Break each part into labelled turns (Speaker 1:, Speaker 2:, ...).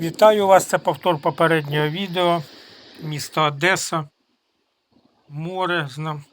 Speaker 1: Вітаю вас, це повтор попереднього відео. Місто Одеса. Море знам.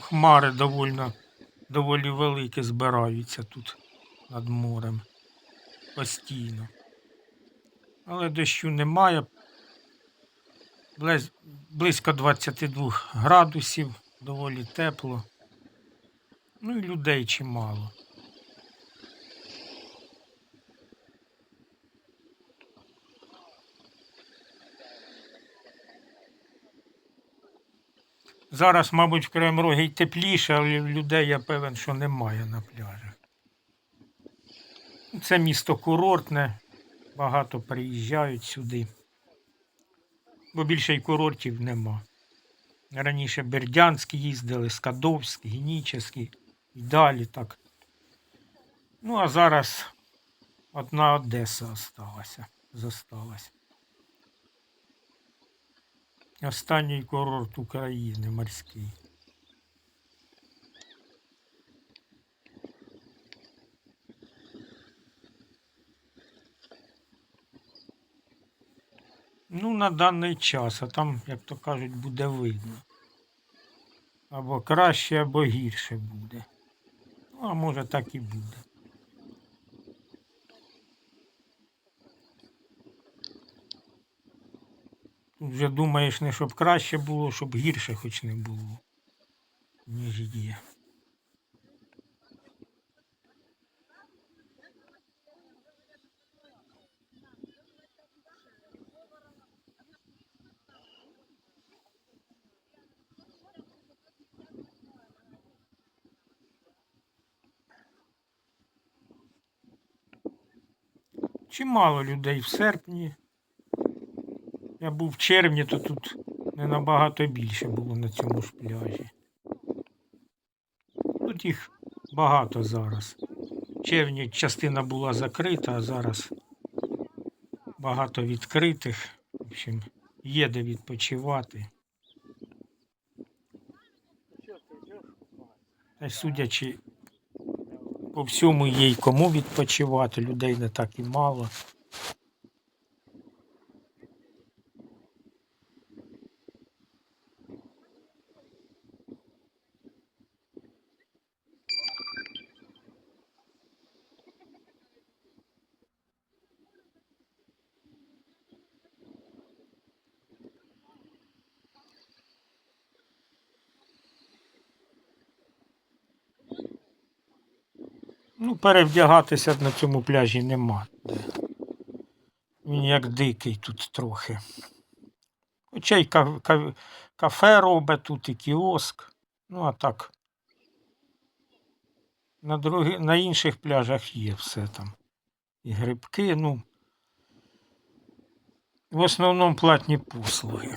Speaker 1: Хмари доволі, доволі великі збираються тут над морем. Постійно. Але дощу немає. Близько 22 градусів, доволі тепло. Ну і людей чимало. Зараз, мабуть, в Кривому й тепліше, але людей я певен, що немає на пляжах. Це місто курортне, багато приїжджають сюди. Бо більше й курортів нема. Раніше Бердянський їздили, Скадовський, Генічеський і далі так. Ну, а зараз одна Одеса осталася. Останній курорт України морський. Ну, на даний час, а там, як то кажуть, буде видно. Або краще, або гірше буде. Ну, а може так і буде. Вже думаєш не щоб краще було, щоб гірше хоч не було, ніж є. Чимало людей в серпні. Я був в червні, то тут не набагато більше було на цьому ж пляжі. Тут їх багато зараз. В червні частина була закрита, а зараз багато відкритих. В общем, є де відпочивати. Та й судячи по всьому є й кому відпочивати, людей не так і мало. Ну, перевдягатися на цьому пляжі нема. Він як дикий тут трохи. Хоча й ка- ка- кафе робить тут і кіоск. Ну, а так. На, другі, на інших пляжах є все там. І грибки, ну. В основному платні послуги.